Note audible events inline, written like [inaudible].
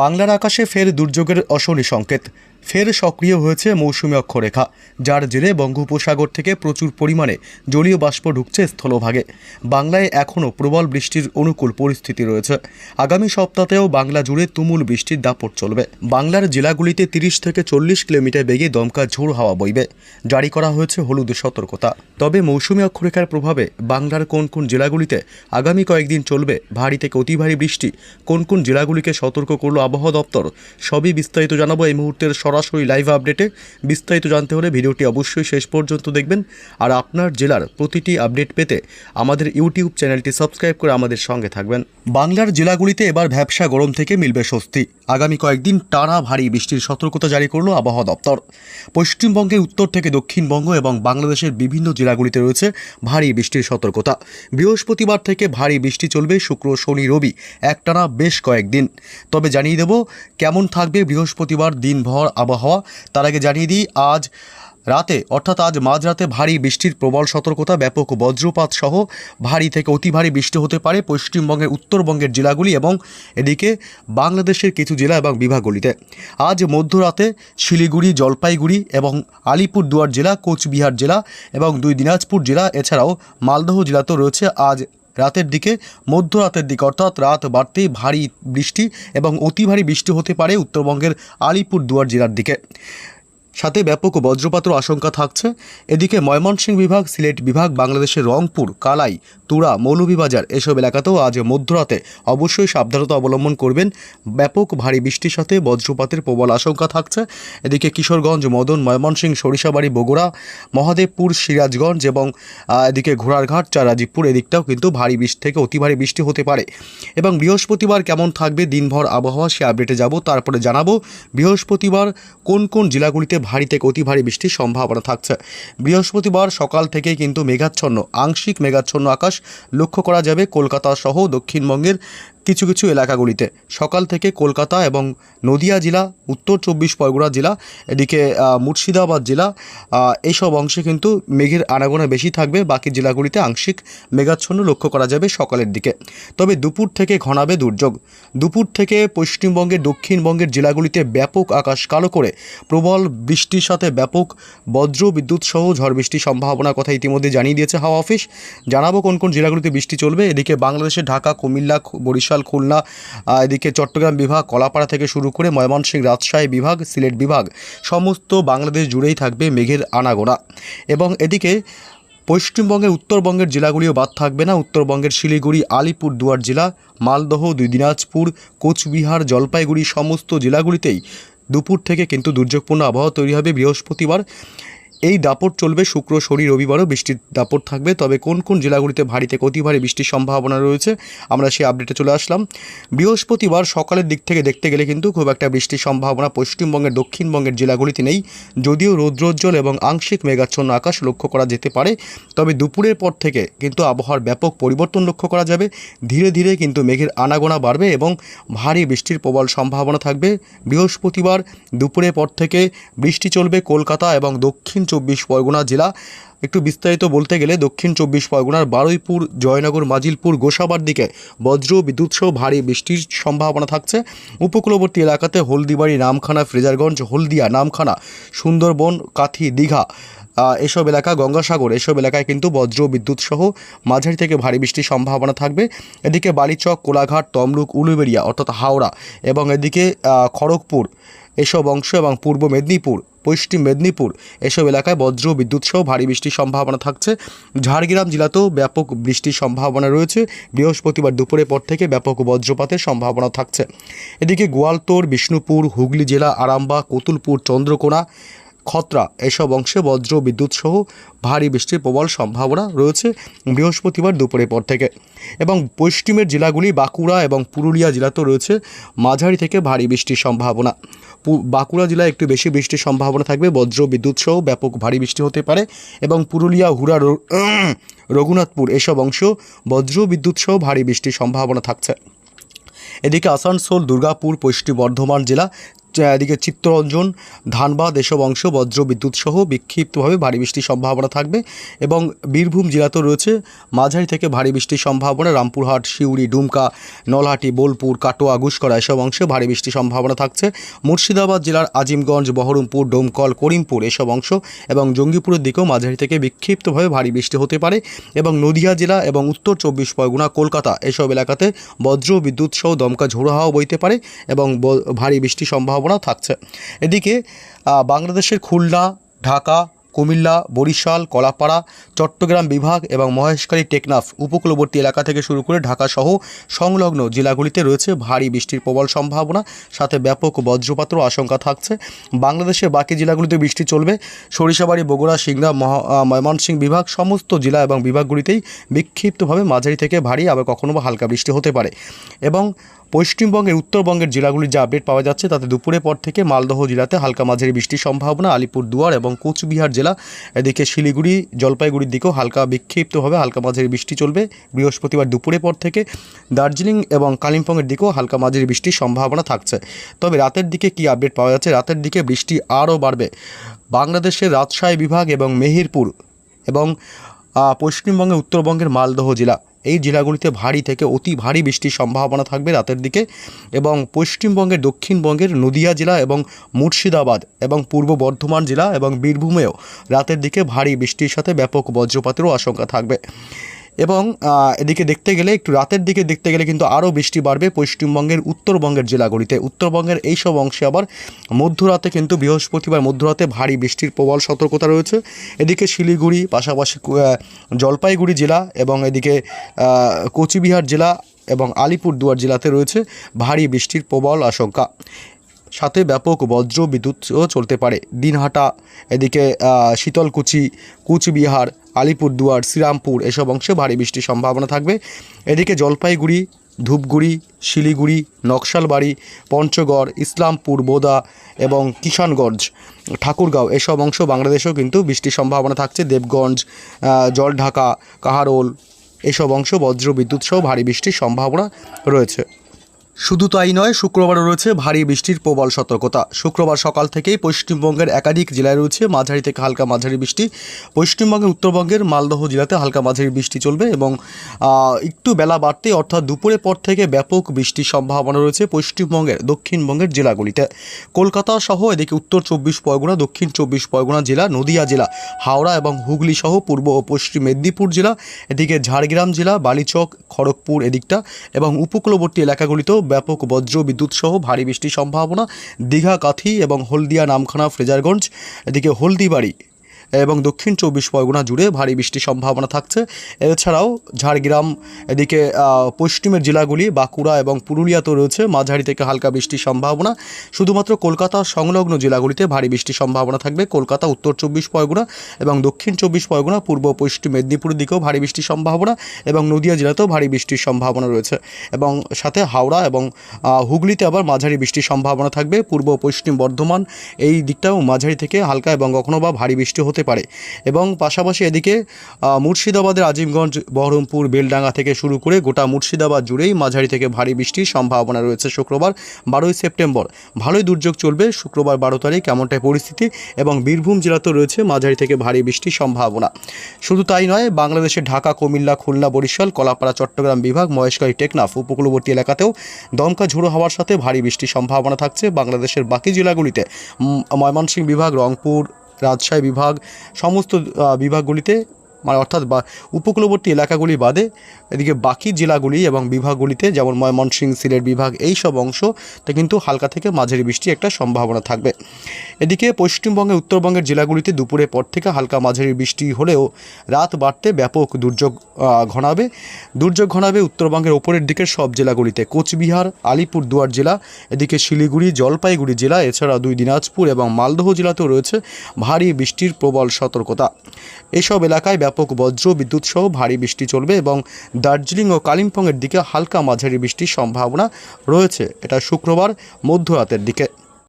বাংলার আকাশে ফের দুর্যোগের অশনি সংকেত। ফের সক্রিয় হয়েছে মৌসুমী অক্ষরেখা, যার জেরে বঙ্গোপসাগর থেকে প্রচুর পরিমাণে জলীয় বাষ্প ঢুকছে স্থলভাগে। বাংলায় এখনও প্রবল বৃষ্টির অনুকূল পরিস্থিতি রয়েছে। আগামী সপ্তাহেও বাংলা জুড়ে তুমুল বৃষ্টির দাপট চলবে। বাংলার জেলাগুলিতে তিরিশ থেকে চল্লিশ কিলোমিটার বেগে দমকা ঝোড় হাওয়া বইবে। জারি করা হয়েছে হলুদ সতর্কতা। তবে মৌসুমী অক্ষরেখার প্রভাবে বাংলার কোন কোন জেলাগুলিতে আগামী কয়েকদিন চলবে ভারী থেকে অতি ভারী বৃষ্টি, কোন কোন জেলাগুলিকে সতর্ক করল আবহাওয়া দপ্তর, সবই বিস্তারিত জানাব এই মুহূর্তের সরাসরি লাইভ আপডেটে বিস্তারিত জানতে হলে ভিডিওটি অবশ্যই শেষ পর্যন্ত দেখবেন। আর আপনার জেলার প্রতিটি আপডেট পেতে আমাদের ইউটিউব চ্যানেলটি সাবস্ক্রাইব করে আমাদের সঙ্গে থাকবেন। বাংলার জেলাগুলিতে এবার ভ্যাবসা গরম থেকে মিলবে স্বস্তি। আগামী কয়েকদিন টানা ভারী বৃষ্টির সতর্কতা জারি করল আবহাওয়া দপ্তর। পশ্চিমবঙ্গের উত্তর থেকে দক্ষিণবঙ্গ এবং বাংলাদেশের বিভিন্ন জেলাগুলিতে রয়েছে ভারী বৃষ্টির সতর্কতা। বৃহস্পতিবার থেকে ভারী বৃষ্টি চলবে শুক্র, শনি, রবি, একটানা বেশ কয়েকদিন। তবে জানিয়ে দেব, কেমন থাকবে বৃহস্পতিবার দিনভর আবহাওয়া, তার আগে জানিয়ে দিই, আজ রাতে, অর্থাৎ আজ মাঝরাতে ভারী বৃষ্টির প্রবল সতর্কতা, ব্যাপক বজ্রপাত সহ ভারী থেকে অতি ভারী বৃষ্টি হতে পারে পশ্চিমবঙ্গের, উত্তরবঙ্গের জেলাগুলি এবং এদিকে বাংলাদেশের কিছু জেলা এবং বিভাগগুলিতে। আজ মধ্যরাতে শিলিগুড়ি, জলপাইগুড়ি এবং আলিপুরদুয়ার জেলা, কোচবিহার জেলা এবং দুই দিনাজপুর জেলা, এছাড়াও মালদহ জেলাতেও রয়েছে আজ রাতের দিকে, মধ্যরাতের দিকে, অর্থাৎ রাত বাড়তেই ভারী বৃষ্টি এবং অতি ভারী বৃষ্টি হতে পারে উত্তরবঙ্গের আলিপুরদুয়ার জেলার দিকে। সাথে ব্যাপক বজ্রপাতের আশঙ্কা থাকছে। এদিকে ময়মনসিংহ বিভাগ, সিলেট বিভাগ, বাংলাদেশের রংপুর, কালাই, তুরা, মৌলভীবাজার এসব এলাকাতেও আজ মধ্যরাতে অবশ্যই সাবধানতা অবলম্বন করবেন। ব্যাপক ভারী বৃষ্টির সাথে বজ্রপাতের প্রবল আশঙ্কা থাকছে। এদিকে কিশোরগঞ্জ, মদন, ময়মনসিংহ, সরিষাবাড়ি, বগুড়া, মহাদেবপুর, সিরাজগঞ্জ এবং এদিকে ঘোড়ারঘাট চারাজিপুর এদিকটাও কিন্তু ভারী বৃষ্টি থেকে অতি ভারী বৃষ্টি হতে পারে। এবং বৃহস্পতিবার কেমন থাকবে দিনভর আবহাওয়া সে আপডেটে যাব, তারপরে জানাব। বৃহস্পতিবার কোন কোন জেলাগুলিতে ভারী থেকে অতি ভারী বৃষ্টির সম্ভাবনা থাকছে। বৃহস্পতিবার সকাল থেকে কিন্তু মেঘাচ্ছন্ন, আংশিক মেঘাচ্ছন্ন আকাশ লক্ষ্য করা যাবে কলকাতা সহ দক্ষিণবঙ্গের কিছু কিছু এলাকাগুলিতে। সকাল থেকে কলকাতা এবং নদিয়া জেলা, উত্তর চব্বিশ পরগনা জেলা, এদিকে মুর্শিদাবাদ জেলা এইসব অংশে কিন্তু মেঘের আনাগোনা বেশি থাকবে। বাকি জেলাগুলিতে আংশিক মেঘাচ্ছন্ন লক্ষ্য করা যাবে সকালের দিকে। তবে দুপুর থেকে ঘনাবে দুর্যোগ। দুপুর থেকে পশ্চিমবঙ্গের দক্ষিণবঙ্গের জেলাগুলিতে ব্যাপক আকাশ কালো করে প্রবল বৃষ্টির সাথে ব্যাপক বজ্র বিদ্যুৎ সহ ঝড় বৃষ্টির সম্ভাবনার কথা ইতিমধ্যে জানিয়ে দিয়েছে হাওয়া অফিস। জানাব কোন কোন জেলাগুলিতে বৃষ্টি চলবে। এদিকে বাংলাদেশের ঢাকা, কুমিল্লা খু- বরিশাল খুলনা এদিকে চট্টগ্রাম বিভাগ, কলাপাড়া থেকে শুরু করে ময়মনসিংহ, রাজশাহী বিভাগ, সিলেট বিভাগ, সমস্ত বাংলাদেশ জুড়েই থাকবে মেঘের আনাগোনা। এবং এদিকে পশ্চিমবঙ্গের উত্তরবঙ্গের জেলাগুলিও বাদ থাকবে না। উত্তরবঙ্গের শিলিগুড়ি আলিপুরদুয়ার জেলা, মালদহ, দুই দিনাজপুর, কোচবিহার, জলপাইগুড়ি সমস্ত জেলাগুলিতেই দুপুর থেকে কিন্তু দুর্যোগপূর্ণ আবহাওয়া তৈরি হবে বৃহস্পতিবার। এই দাপট চলবে শুক্র, শনি, রবিবারও বৃষ্টির দাপট থাকবে। তবে কোন কোন জেলাগুলিতে ভারীতে অতি ভারী বৃষ্টির সম্ভাবনা রয়েছে, আমরা সেই আপডেটে চলে আসলাম। বৃহস্পতিবার সকালের দিক থেকে দেখতে গেলে কিন্তু খুব একটা বৃষ্টির সম্ভাবনা পশ্চিমবঙ্গের, দক্ষিণবঙ্গের জেলাগুলিতে নেই। যদিও রৌদ্রোজ্জ্বল এবং আংশিক মেঘাচ্ছন্ন আকাশ লক্ষ্য করা যেতে পারে, তবে দুপুরের পর থেকে কিন্তু আবহাওয়ার ব্যাপক পরিবর্তন লক্ষ্য করা যাবে। ধীরে ধীরে কিন্তু মেঘের আনাগোনা বাড়বে এবং ভারী বৃষ্টির প্রবল সম্ভাবনা থাকবে। বৃহস্পতিবার দুপুরের পর থেকে বৃষ্টি চলবে কলকাতা এবং দক্ষিণ চব্বিশ পরগনা জেলা। একটু বিস্তারিত বলতে গেলে দক্ষিণ চব্বিশ পরগনার বারুইপুর, জয়নগর, মাজিলপুর, গোসাবার দিকে বজ্র, বিদ্যুৎ সহ ভারী বৃষ্টির সম্ভাবনা থাকছে। উপকূলবর্তী এলাকাতে হলদিবাড়ি, নামখানা, ফ্রেজারগঞ্জ, হলদিয়া, নামখানা, সুন্দরবন, কাথি, দীঘা এসব এলাকা, গঙ্গাসাগর এসব এলাকায় কিন্তু বজ্র, বিদ্যুৎ সহ মাঝারি থেকে ভারী বৃষ্টির সম্ভাবনা থাকবে। এদিকে বালিচক, কোলাঘাট, তমলুক, উলুবেড়িয়া অর্থাৎ হাওড়া এবং এদিকে খড়গপুর এসব অংশ এবং পূর্ব মেদিনীপুর পশ্চিম মেদিনীপুর। এসব এলাকায় বজ্র বিদ্যুৎ সহ ভারী বৃষ্টির সম্ভাবনা থাকছে। ঝাড়গ্রাম জেলাতেও ব্যাপক বৃষ্টির সম্ভাবনা রয়েছে। বৃহস্পতিবার দুপুরের পর থেকে ব্যাপক বজ্রপাতের সম্ভাবনা থাকছে। এদিকে গোয়ালতোড় বিষ্ণুপুর, হুগলি জেলা আরামবা কতুলপুর, চন্দ্রকোনা খতরা। এসব অংশে বজ্র, বিদ্যুৎ সহ ভারী বৃষ্টির প্রবল সম্ভাবনা রয়েছে বৃহস্পতিবার দুপুরের পর থেকে। এবং পশ্চিমের জেলাগুলি বাঁকুড়া এবং পুরুলিয়া জেলাতেও রয়েছে মাঝারি থেকে ভারী বৃষ্টির সম্ভাবনা। বাঁকুড়া জেলায় একটু বেশি বৃষ্টির সম্ভাবনা থাকবে। বজ্র, বিদ্যুৎ সহ ব্যাপক ভারী বৃষ্টি হতে পারে। এবং পুরুলিয়া, হুড়া [clears throat] রঘুনাথপুর এসব অংশ বজ্র, বিদ্যুৎ সহ ভারী বৃষ্টির সম্ভাবনা থাকছে। এদিকে আসানসোল, দুর্গাপুর, পশ্চিম বর্ধমান জেলা এদিকে চিত্তরঞ্জন ধানবাদ এসব অংশ বজ্র বিদ্যুৎ সহ বিক্ষিপ্তভাবে ভারী বৃষ্টির সম্ভাবনা থাকবে এবং বীরভূম জেলাতেও রয়েছে মাঝারি থেকে ভারী বৃষ্টির সম্ভাবনা। রামপুরহাট, সিউড়ি, ডুমকা, নলহাটি, বোলপুর, কাটোয়া গুসকরা এসব অংশে ভারী বৃষ্টির সম্ভাবনা থাকছে। মুর্শিদাবাদ জেলার আজিমগঞ্জ, বহরমপুর, ডোমকল, করিমপুর এসব অংশ এবং জঙ্গিপুরের দিকেও মাঝারি থেকে বিক্ষিপ্তভাবে ভারী বৃষ্টি হতে পারে এবং নদিয়া জেলা এবং উত্তর চব্বিশ পরগনা, কলকাতা এসব এলাকাতে বজ্র বিদ্যুৎ সহ দমকা ঝোড়ো হাওয়া বইতে পারে এবং ভারী বৃষ্টির সম্ভাবনা থাকছে। এদিকে বাংলাদেশের খুলনা, ঢাকা, কুমিল্লা, বরিশাল, কলাপাড়া, চট্টগ্রাম বিভাগ এবং মহেশখালী, টেকনাফ উপকূলবর্তী এলাকা থেকে শুরু করে ঢাকা সহ সংলগ্ন জেলাগুলিতে রয়েছে ভারী বৃষ্টির প্রবল সম্ভাবনা। সাথে ব্যাপক বজ্রপাতও আশঙ্কা থাকছে। বাংলাদেশের বাকি জেলাগুলিতে বৃষ্টি চলবে। সরিষাবাড়ি, বগুড়া, সিংড়া ময়মনসিংহ বিভাগ সমস্ত জেলা এবং বিভাগগুলিতেই বিক্ষিপ্তভাবে মাঝারি থেকে ভারী, আবার কখনো বা হালকা বৃষ্টি হতে পারে। এবং পশ্চিমবঙ্গের উত্তরবঙ্গের জেলাগুলির যে আপডেট পাওয়া যাচ্ছে, তাতে দুপুরের পর থেকে মালদহ জেলাতে হালকা মাঝারি বৃষ্টির সম্ভাবনা, আলিপুরদুয়ার এবং কোচবিহার জেলা, এদিকে শিলিগুড়ি, জলপাইগুড়ির দিকেও হালকা বিক্ষিপ্তভাবে হালকা মাঝারি বৃষ্টি চলবে। বৃহস্পতিবার দুপুরের পর থেকে দার্জিলিং এবং কালিম্পংয়ের দিকেও হালকা মাঝারি বৃষ্টির সম্ভাবনা থাকছে। তবে রাতের দিকে কি আপডেট পাওয়া যাচ্ছে? রাতের দিকে বৃষ্টি আরও বাড়বে। বাংলাদেশের রাজশাহী বিভাগ এবং মেহেরপুর এবং পশ্চিমবঙ্গের উত্তরবঙ্গের মালদহ জেলা এই জেলাগুলিতে ভারী থেকে অতি ভারী বৃষ্টির সম্ভাবনা থাকবে রাতের দিকে এবং পশ্চিমবঙ্গের দক্ষিণবঙ্গের নদিয়া জেলা এবং মুর্শিদাবাদ এবং পূর্ব বর্ধমান জেলা এবং বীরভূমেও রাতের দিকে ভারী বৃষ্টির সাথে ব্যাপক বজ্রপাতেরও আশঙ্কা থাকবে। এবং এদিকে দেখতে গেলে, একটু রাতের দিকে দেখতে গেলে কিন্তু আরও বৃষ্টি বাড়বে পশ্চিমবঙ্গের উত্তরবঙ্গের জেলাগুলিতে। উত্তরবঙ্গের এইসব অংশে আবার মধ্যরাতে কিন্তু বৃহস্পতিবার মধ্যরাতে ভারী বৃষ্টির প্রবল সতর্কতা রয়েছে। এদিকে শিলিগুড়ি, পাশাপাশি জলপাইগুড়ি জেলা এবং এদিকে কোচবিহার জেলা এবং আলিপুরদুয়ার জেলাতে রয়েছে ভারী বৃষ্টির প্রবল আশঙ্কা। সাথে ব্যাপক বজ্র বিদ্যুৎও চলতে পারে। দিনহাটা, এদিকে শীতলকুচি, কুচবিহার আলিপুরদুয়ার, শ্রীরামপুর এসব অংশে ভারী বৃষ্টির সম্ভাবনা থাকবে। এদিকে জলপাইগুড়ি, ধূপগুড়ি, শিলিগুড়ি, নকশালবাড়ি, পঞ্চগড়, ইসলামপুর, বোদা এবং কিষানগঞ্জ ঠাকুরগাঁও এসব অংশ বাংলাদেশেও কিন্তু বৃষ্টির সম্ভাবনা থাকছে। দেবগঞ্জ জলঢাকা, কাহারোল এসব অংশ বজ্র বিদ্যুৎ সহ ভারী বৃষ্টির সম্ভাবনা রয়েছে। শুধু তাই নয়, শুক্রবারও রয়েছে ভারী বৃষ্টির প্রবল সতর্কতা। শুক্রবার সকাল থেকেই পশ্চিমবঙ্গের একাধিক জেলায় রয়েছে মাঝারি থেকে হালকা মাঝারি বৃষ্টি। পশ্চিমবঙ্গের উত্তরবঙ্গের মালদহ জেলাতে হালকা মাঝারি বৃষ্টি চলবে এবং একটু বেলা বাড়তে অর্থাৎ দুপুরের পর থেকে ব্যাপক বৃষ্টির সম্ভাবনা রয়েছে পশ্চিমবঙ্গের, দক্ষিণবঙ্গের জেলাগুলিতে। কলকাতা সহ এদিকে উত্তর চব্বিশ পরগনা, দক্ষিণ চব্বিশ পরগনা জেলা, নদিয়া জেলা, হাওড়া এবং হুগলি সহ পূর্ব ও পশ্চিম মেদিনীপুর জেলা, এদিকে ঝাড়গ্রাম জেলা, বালিচক, খড়গপুর এদিকটা এবং উপকূলবর্তী এলাকাগুলিতেও ব্যাপক বজ্র বিদ্যুৎ সহ ভারী বৃষ্টির সম্ভাবনা। দীঘা, কাথি এবং হলদিয়া, নামখানা, ফ্রেজারগঞ্জ, এদিকে হলদিবাড়ি এবং দক্ষিণ চব্বিশ পরগনা জুড়ে ভারী বৃষ্টির সম্ভাবনা থাকছে। এছাড়াও ঝাড়গ্রাম, এদিকে পশ্চিমের জেলাগুলি বাঁকুড়া এবং পুরুলিয়াতেও রয়েছে মাঝারি থেকে হালকা বৃষ্টির সম্ভাবনা। শুধুমাত্র কলকাতা সংলগ্ন জেলাগুলিতে ভারী বৃষ্টির সম্ভাবনা থাকবে। কলকাতা, উত্তর চব্বিশ পরগনা এবং দক্ষিণ চব্বিশ পরগনা, পূর্ব পশ্চিম মেদিনীপুরের দিকেও ভারী বৃষ্টির সম্ভাবনা এবং নদিয়া জেলাতেও ভারী বৃষ্টির সম্ভাবনা রয়েছে। এবং সাথে হাওড়া এবং হুগলিতে আবার মাঝারি বৃষ্টির সম্ভাবনা থাকবে। পূর্ব পশ্চিম বর্ধমান এই দিকটাও মাঝারি থেকে হালকা এবং কখনো বা ভারী বৃষ্টি হতে পারে। এবং পাশাপাশি এদিকে মুর্শিদাবাদের আজিমগঞ্জ, বহরমপুর, বেলডাঙ্গা থেকে শুরু করে গোটা মুর্শিদাবাদ জুড়েই মাঝারি থেকে ভারী বৃষ্টির সম্ভাবনা রয়েছে শুক্রবার, বারোই সেপ্টেম্বর। ভালোই দুর্যোগ চলবে, শুক্রবার বারো তারিখ এমনটাই পরিস্থিতি এবং বীরভূম জেলাতেও রয়েছে মাঝারি থেকে ভারী বৃষ্টির সম্ভাবনা। শুধু তাই নয়, বাংলাদেশের ঢাকা, কুমিল্লা, খুলনা, বরিশাল, কলাপাড়া, চট্টগ্রাম বিভাগ, মহেশখালী, টেকনাফ, উপকূলবর্তী এলাকাতেও দমকা ঝোড়ো হওয়ার সাথে ভারী বৃষ্টির সম্ভাবনা থাকছে। বাংলাদেশের বাকি জেলাগুলিতে ময়মনসিংহ বিভাগ, রংপুর রাজশাহী বিভাগ সমস্ত বিভাগগুলিতে মানে অর্থাৎ বা উপকূলবর্তী এলাকাগুলি বাদে এদিকে বাকি জেলাগুলি এবং বিভাগগুলিতে যেমন ময়মনসিংহ সিলেট বিভাগ এই সব অংশতে কিন্তু হালকা থেকে মাঝারি বৃষ্টি একটা সম্ভাবনা থাকবে। এদিকে পশ্চিমবঙ্গের, উত্তরবঙ্গের জেলাগুলিতে দুপুরের পর থেকে হালকা মাঝারি বৃষ্টি হলেও রাত বাড়তে ব্যাপক দুর্যোগ ঘনাবে। দুর্যোগ ঘনাবে উত্তরবঙ্গের ওপরের দিকের সব জেলাগুলিতে। কোচবিহার আলিপুরদুয়ার জেলা, এদিকে শিলিগুড়ি, জলপাইগুড়ি জেলা, এছাড়া দুই দিনাজপুর এবং মালদহ জেলাতেও রয়েছে ভারী বৃষ্টির প্রবল সতর্কতা। এসব এলাকায় ব্যাপক বজ্র, বিদ্যুৎ সহ ভারী বৃষ্টি চলবে এবং দার্জিলিং ও কালিম্পংয়ের দিকে হালকা মাঝারি বৃষ্টির সম্ভাবনা রয়েছে। এটা শুক্রবার মধ্যরাতের দিকে।